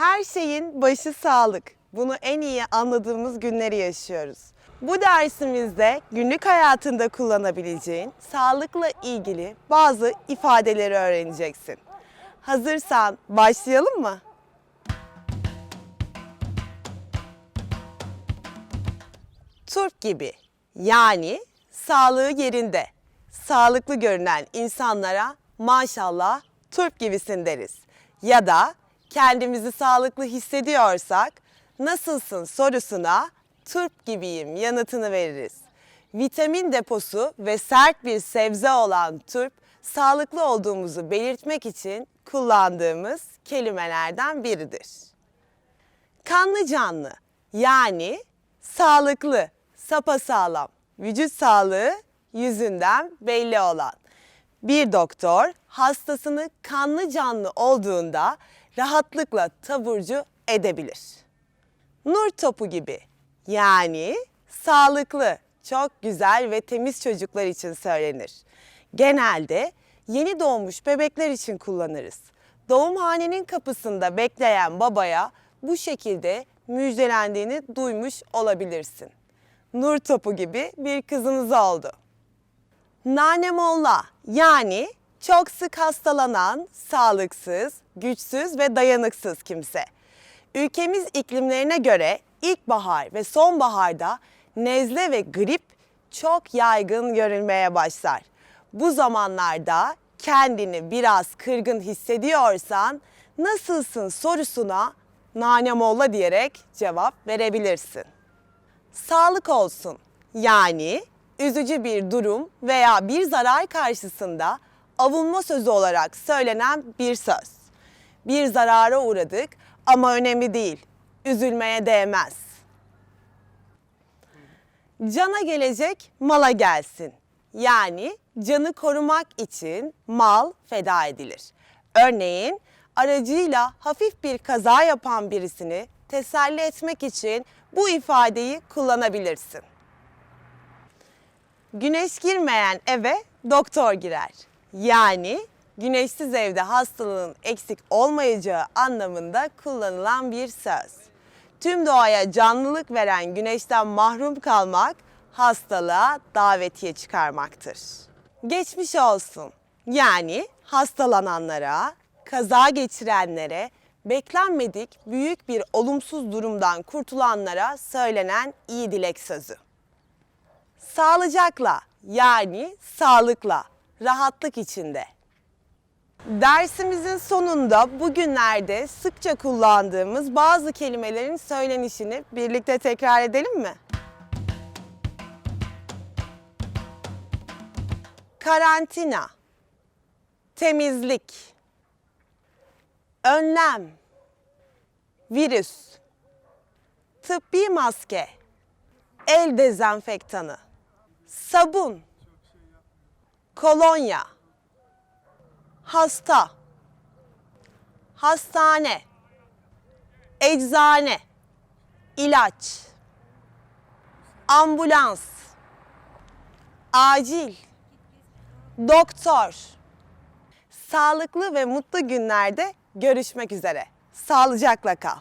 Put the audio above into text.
Her şeyin başı sağlık. Bunu en iyi anladığımız günleri yaşıyoruz. Bu dersimizde günlük hayatında kullanabileceğin sağlıkla ilgili bazı ifadeleri öğreneceksin. Hazırsan başlayalım mı? Turp gibi yani sağlığı yerinde, sağlıklı görünen insanlara maşallah turp gibisin deriz. Ya da kendimizi sağlıklı hissediyorsak nasılsın sorusuna turp gibiyim yanıtını veririz. Vitamin deposu ve sert bir sebze olan turp sağlıklı olduğumuzu belirtmek için kullandığımız kelimelerden biridir. Kanlı canlı yani sağlıklı, sapasağlam, vücut sağlığı yüzünden belli olan. Bir doktor hastasını kanlı canlı olduğunda rahatlıkla taburcu edebilir. Nur topu gibi yani sağlıklı, çok güzel ve temiz çocuklar için söylenir. Genelde yeni doğmuş bebekler için kullanırız. Doğumhanenin kapısında bekleyen babaya bu şekilde müjdelendiğini duymuş olabilirsin. Nur topu gibi bir kızınız oldu. Nanemolla yani çok sık hastalanan, sağlıksız, güçsüz ve dayanıksız kimse. Ülkemiz iklimlerine göre ilkbahar ve sonbaharda nezle ve grip çok yaygın görülmeye başlar. Bu zamanlarda kendini biraz kırgın hissediyorsan nasılsın sorusuna nanemolla diyerek cevap verebilirsin sağlık olsun. Yani üzücü bir durum veya bir zarar karşısında avunma sözü olarak söylenen bir söz. Bir zarara uğradık ama önemli değil. Üzülmeye değmez. Cana gelecek mala gelsin. Yani canı korumak için mal feda edilir. Örneğin aracıyla hafif bir kaza yapan birisini teselli etmek için bu ifadeyi kullanabilirsin. Güneş girmeyen eve doktor girer. Yani güneşsiz evde hastalığın eksik olmayacağı anlamında kullanılan bir söz. Tüm doğaya canlılık veren güneşten mahrum kalmak hastalığa davetiye çıkarmaktır. Geçmiş olsun. Yani hastalananlara, kaza geçirenlere, beklenmedik büyük bir olumsuz durumdan kurtulanlara söylenen iyi dilek sözü. Sağlıcakla yani sağlıkla, rahatlık içinde. Dersimizin sonunda bugünlerde sıkça kullandığımız bazı kelimelerin söylenişini birlikte tekrar edelim mi? Karantina, temizlik, önlem, virüs, tıbbi maske, el dezenfektanı, sabun, kolonya, hasta, hastane, eczane, ilaç, ambulans, acil, doktor. Sağlıklı ve mutlu günlerde görüşmek üzere. Sağlıcakla kal.